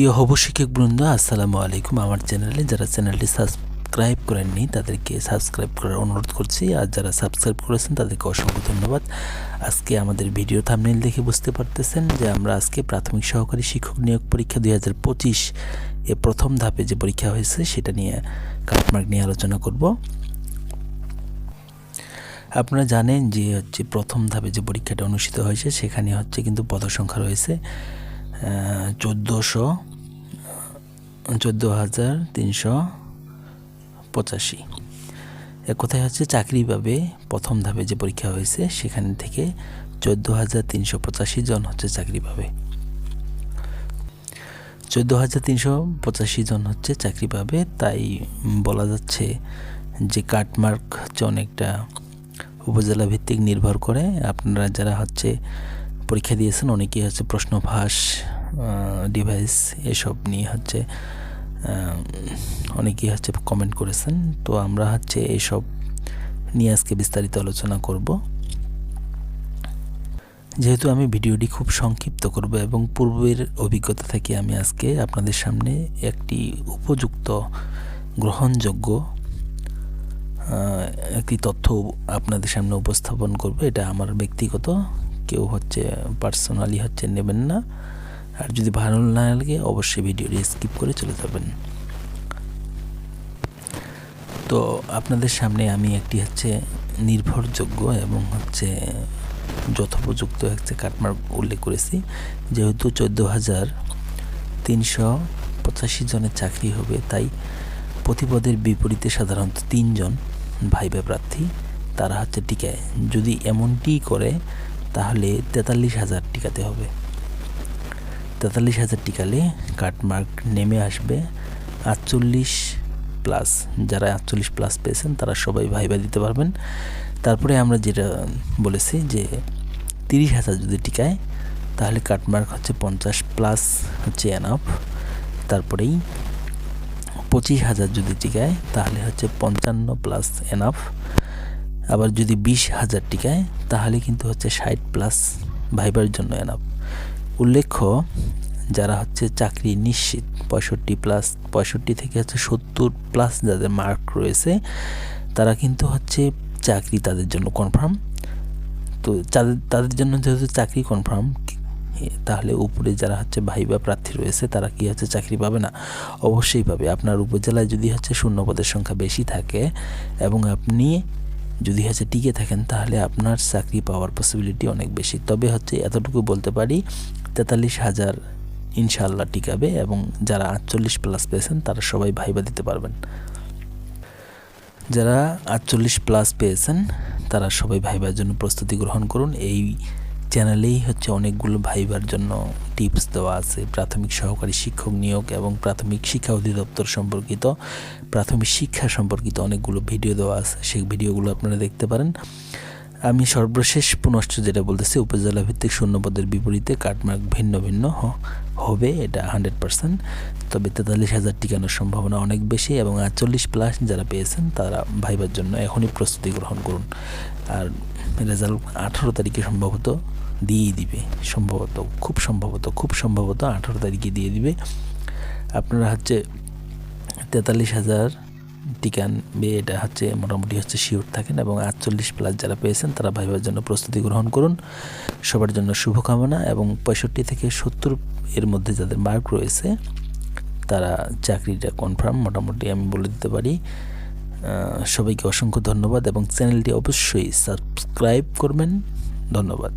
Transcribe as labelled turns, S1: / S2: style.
S1: প্রিয় হব শিক্ষক বৃন্দ, আসসালামু আলাইকুম। আমার চ্যানেলে যারা চ্যানেলটি সাবস্ক্রাইব করেননি, তাদেরকে সাবস্ক্রাইব করার অনুরোধ করছি। আর যারা সাবস্ক্রাইব করেছেন, তাদেরকে অসংখ্য ধন্যবাদ। আজকে আমাদের ভিডিও থামনেল দেখে বুঝতে পারতেছেন যে আমরা আজকে প্রাথমিক সহকারী শিক্ষক নিয়োগ পরীক্ষা দুই হাজার পঁচিশ এ প্রথম ধাপে যে পরীক্ষা হয়েছে, সেটা নিয়ে কাটমার্ক নিয়ে আলোচনা করব। আপনারা জানেন যে হচ্ছে প্রথম ধাপে যে পরীক্ষাটা অনুষ্ঠিত হয়েছে, সেখানে হচ্ছে কিন্তু পদসংখ্যা রয়েছে চোদ্দোশো চোদ্দ হাজার তিনশো পঁচাশি। কথায় হচ্ছে চাকরি পাবে, প্রথম ধাপে যে পরীক্ষা হয়েছে, সেখান থেকে চোদ্দ হাজার তিনশো পঁচাশি জন হচ্ছে চাকরি পাবে। চোদ্দ হাজার তিনশো পঁচাশি জন হচ্ছে চাকরি পাবে, তাই বলা যাচ্ছে যে কাটমার্ক হচ্ছে অনেকটা উপজেলা ভিত্তিক নির্ভর করে। আপনারা যারা হচ্ছে পরীক্ষা দিয়েছেন, অনেকেই হচ্ছে প্রশ্নভাস ডিভাইস এসব নিয়ে হচ্ছে অনেকেই হচ্ছে কমেন্ট করেছেন। তো আমরা হচ্ছে এইসব নিয়ে আজকে বিস্তারিত আলোচনা করব। যেহেতু আমি ভিডিওটি খুব সংক্ষিপ্ত করব এবং পূর্বের অভিজ্ঞতা থেকে আমি আজকে আপনাদের সামনে একটি উপযুক্ত গ্রহণযোগ্য একটি তথ্য আপনাদের সামনে উপস্থাপন করব। এটা আমার ব্যক্তিগত, কেউ হচ্ছে পার্সোনালি হচ্ছে নেবেন না। আর যদি ভালো না লাগে, অবশ্যই ভিডিওটি স্কিপ করে চলে যাবেন। তো আপনাদের সামনে আমি একটি হচ্ছে নির্ভরযোগ্য এবং হচ্ছে যথোপযুক্ত হচ্ছে কাটমার্ক উল্লেখ করেছি। যেহেতু চোদ্দ হাজার তিনশো পঁচাশি জনের চাকরি হবে, তাই প্রতিপদের বিপরীতে সাধারণত তিনজন ভাইবা প্রার্থী, তারা হচ্ছে টিকায়। যদি এমনটি করে, তাহলে তেতাল্লিশ হাজার টিকাতে হবে। তেতাল্লিশ হাজার টিকালে কাটমার্ক নেমে আসবে আটচল্লিশ প্লাস। যারা আটচল্লিশ প্লাস পেয়েছেন, তারা সবাই ভাইবা দিতে পারবেন। তারপরে আমরা যেটা বলেছি যে তিরিশ হাজার যদি টিকায়, তাহলে কাটমার্ক হচ্ছে পঞ্চাশ প্লাস হচ্ছে এনাফ তারপরেই পঁচিশ হাজার যদি টিকায়, তাহলে হচ্ছে পঞ্চান্ন প্লাস এনাফ আবার যদি বিশ হাজার টিকায়, তাহলে কিন্তু হচ্ছে ষাট প্লাস ভাইবার জন্য এনাফ উল্লেখ্য, যারা হচ্ছে চাকরি নিশ্চিত, পঁয়ষট্টি প্লাস, পঁয়ষট্টি থেকে হচ্ছে সত্তর প্লাস যাদের মার্ক রয়েছে, তারা কিন্তু হচ্ছে চাকরি তাদের জন্য কনফার্ম তো তাদের তাদের জন্য যেহেতু চাকরি কনফার্ম তাহলে উপরে যারা হচ্ছে ভাই বা প্রার্থী রয়েছে, তারা কি হচ্ছে চাকরি পাবে না? অবশ্যই পাবে। আপনার উপজেলায় যদি হচ্ছে শূন্য পদের সংখ্যা বেশি থাকে এবং আপনি যদি হচ্ছে টিকে থাকেন, তাহলে আপনার চাকরি পাওয়ার পসিবিলিটি অনেক বেশি। তবে হচ্ছে এতটুকু বলতে পারি তেতাল্লিশ হাজার ইনশাল্লাহ টিকাবে এবং যারা আটচল্লিশ প্লাস পেয়েছেন, তারা সবাই ভাইবা দিতে পারবেন। যারা আটচল্লিশ প্লাস পেয়েছেন, তারা সবাই ভাইবার জন্য প্রস্তুতি গ্রহণ করুন। এই চ্যানেলেই হচ্ছে অনেকগুলো ভাইবার জন্য টিপস দেওয়া আছে। প্রাথমিক সহকারী শিক্ষক নিয়োগ এবং প্রাথমিক শিক্ষা অধিদপ্তর সম্পর্কিত, প্রাথমিক শিক্ষা সম্পর্কিত অনেকগুলো ভিডিও দেওয়া আছে। সেই ভিডিওগুলো আপনারা দেখতে পারেন। আমি সর্বশেষ পুনশ্চ যেটা বলতেছি, উপজেলা ভিত্তিক শূন্যপদের বিপরীতে কাটমার্ক ভিন্ন ভিন্ন হবে এটা হান্ড্রেড পার্সেন্ট। তবে তেতাল্লিশ হাজার টিকানোর সম্ভাবনা অনেক বেশি এবং আটচল্লিশ প্লাস যারা পেয়েছেন, তারা ভাইবার জন্য এখনই প্রস্তুতি গ্রহণ করুন। আর রেজাল্ট আঠারো তারিখে সম্ভবত দিয়েই দিবে। সম্ভবত, খুব সম্ভবত খুব সম্ভবত আঠারো তারিখে দিয়ে দিবে। আপনারা হচ্ছে তেতাল্লিশ হাজার টিকান এটা হচ্ছে মোটামুটি হচ্ছে শিওর থাকেন এবং আটচল্লিশ প্লাস যারা পেয়েছেন তারা ভাইবার জন্য প্রস্তুতি গ্রহণ করুন। সবার জন্য শুভকামনা এবং পঁয়ষট্টি থেকে সত্তর এর মধ্যে যাদের মার্ক রয়েছে, তারা চাকরিটা কনফার্ম মোটামুটি আমি বলে দিতে পারি। সবাইকে অসংখ্য ধন্যবাদ এবং চ্যানেলটি অবশ্যই সাবস্ক্রাইব করবেন। ধন্যবাদ।